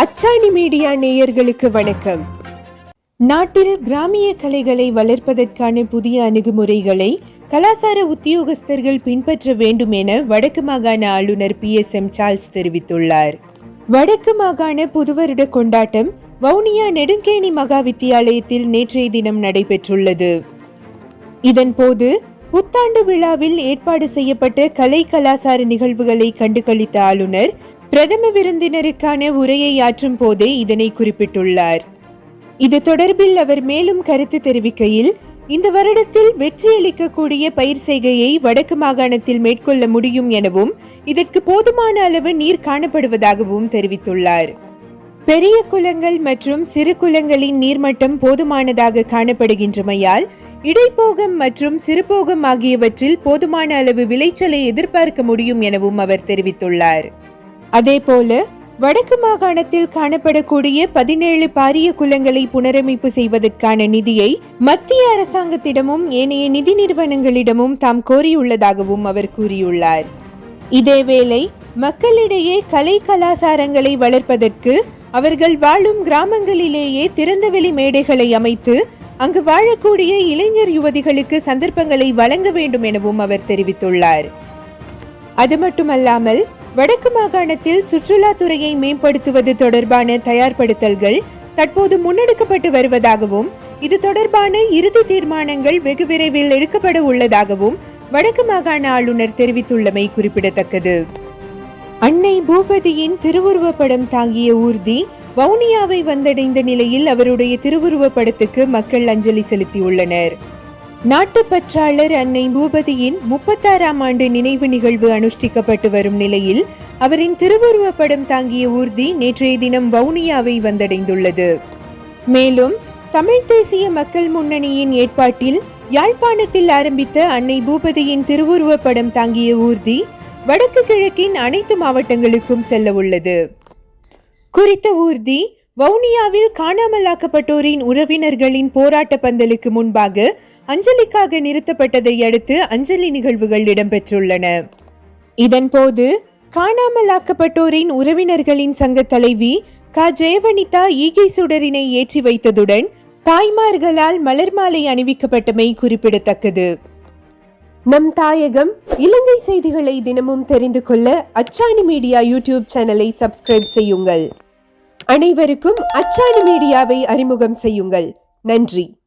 அச்சாணி மீடியா நேயர்களுக்கு வணக்கம். நாட்டில் கிராமிய கலைகளை வளர்ப்பதற்கான புதிய அணுகுமுறைகளை கலாசார உத்தியோகஸ்தர்கள் பின்பற்ற வேண்டும் என வடக்கு மாகாண ஆளுநர் பி. எஸ். எம். சார்ல்ஸ் தெரிவித்துள்ளார். வடக்கு மாகாண புதுவருட கொண்டாட்டம் வவுனியா நெடுங்கேணி மகா வித்தியாலயத்தில் நேற்றைய தினம் நடைபெற்றுள்ளது. இதன்போது புத்தாண்டு விழாவில் ஏற்பாடு செய்யப்பட்ட கலை கலாசார நிகழ்வுகளை கண்டுகளித்த ஆளுநர் பிரதம விருந்தினருக்கான உரையை ஆற்றும் போதே இதனை குறிப்பிட்டுள்ளார். இது தொடர்பில் அவர் மேலும் கருத்து தெரிவிக்கையில் இந்த வருடத்தில் வெற்றியளிக்கக்கூடிய பயிர் செய்கையை வடக்கு மாகாணத்தில் மேற்கொள்ள முடியும் எனவும் இதற்கு போதுமான அளவு நீர் காணப்படுவதாகவும் தெரிவித்துள்ளார். பெரிய குளங்கள் மற்றும் சிறு குளங்களின் நீர்மட்டம் போதுமானதாக காணப்படுகின்றமையால் இடைப்போகம் மற்றும் சிறுபோகம் ஆகியவற்றில் போதுமான அளவு விளைச்சலை எதிர்பார்க்க முடியும் எனவும் அவர் தெரிவித்துள்ளார். அதேபோல வடக்கு மாகாணத்தில் காணப்படக்கூடிய பதினேழு பாரிய குலங்களை புனரமைப்பு செய்வதற்கான நிதியை மத்திய அரசாங்கத்திடமும் ஏனைய நிதி நிறுவனங்களிடமும் தாம் கோரியுள்ளதாகவும் அவர் கூறியுள்ளார். இதேவேளை மக்களிடையே கலை கலாசாரங்களை வளர்ப்பதற்கு அவர்கள் வாழும் கிராமங்களிலேயே திறந்தவெளி மேடைகளை அமைத்து அங்கு வாழக்கூடிய இளைஞர் யுவதிகளுக்கு சந்தர்ப்பங்களை வழங்க வேண்டும் எனவும் அவர் தெரிவித்துள்ளார். அது மட்டுமல்லாமல் வடக்கு மாகாணத்தில் சுற்றுலாத்துறையை மேம்படுத்துவது தொடர்பான தயார்படுத்தல்கள் தற்போது முன்னெடுக்கப்பட்டு வருவதாகவும் இது தொடர்பான இறுதி தீர்மானங்கள் வெகு விரைவில் எடுக்கப்பட உள்ளதாகவும் வடக்கு மாகாண ஆளுநர் தெரிவித்துள்ளமை குறிப்பிடத்தக்கது. அன்னை பூபதியின் திருவுருவப்படம் தாங்கிய ஊர்தி வவுனியாவை வந்தடைந்த நிலையில் அவருடைய திருவுருவப்படத்துக்கு மக்கள் அஞ்சலி செலுத்தியுள்ளனர். நாட்டுப்பற்றாளர் அன்னை பூபதியின் முப்பத்தாறாம் ஆண்டு நினைவு நிகழ்வு அனுஷ்டிக்கப்பட்டு வரும் நிலையில் அவரின் திருவுருவப்படம் தாங்கிய ஊர்தி நேற்றைய தினம் வவுனியாவை வந்தடைந்துள்ளது. மேலும் தமிழ் தேசிய மக்கள் முன்னணியின் ஏற்பாட்டில் யாழ்ப்பாணத்தில் ஆரம்பித்த அன்னை பூபதியின் திருவுருவப் படம் தாங்கிய ஊர்தி வடக்கு கிழக்கின் அனைத்து மாவட்டங்களுக்கும் செல்ல உள்ளது குறித்த ஊர்தி வவுனியாவில் காணாமலாக்கப்பட்டோரின் உறவினர்களின் போராட்ட பந்தலுக்கு முன்பாக அஞ்சலிக்காக நிறுத்தப்பட்டதை அடுத்து அஞ்சலி நிகழ்வுகள் இடம்பெற்றுள்ளன. இதன்போது காணாமலாக்கப்பட்டோரின் உறவினர்களின் சங்க தலைவி க. ஜெயவனிதா ஈகை சுடரினை ஏற்றி வைத்ததுடன் தாய்மார்களால் மலர் மாலை அணிவிக்கப்பட்டமை குறிப்பிடத்தக்கது. நம் தாயகம் இலங்கை செய்திகளை தினமும் தெரிந்து கொள்ள அச்சாணி மீடியா யூடியூப் சேனலை சப்ஸ்கிரைப் செய்யுங்கள். அனைவருக்கும் அச்சாணி மீடியாவை அறிமுகம் செய்யுங்கள். நன்றி.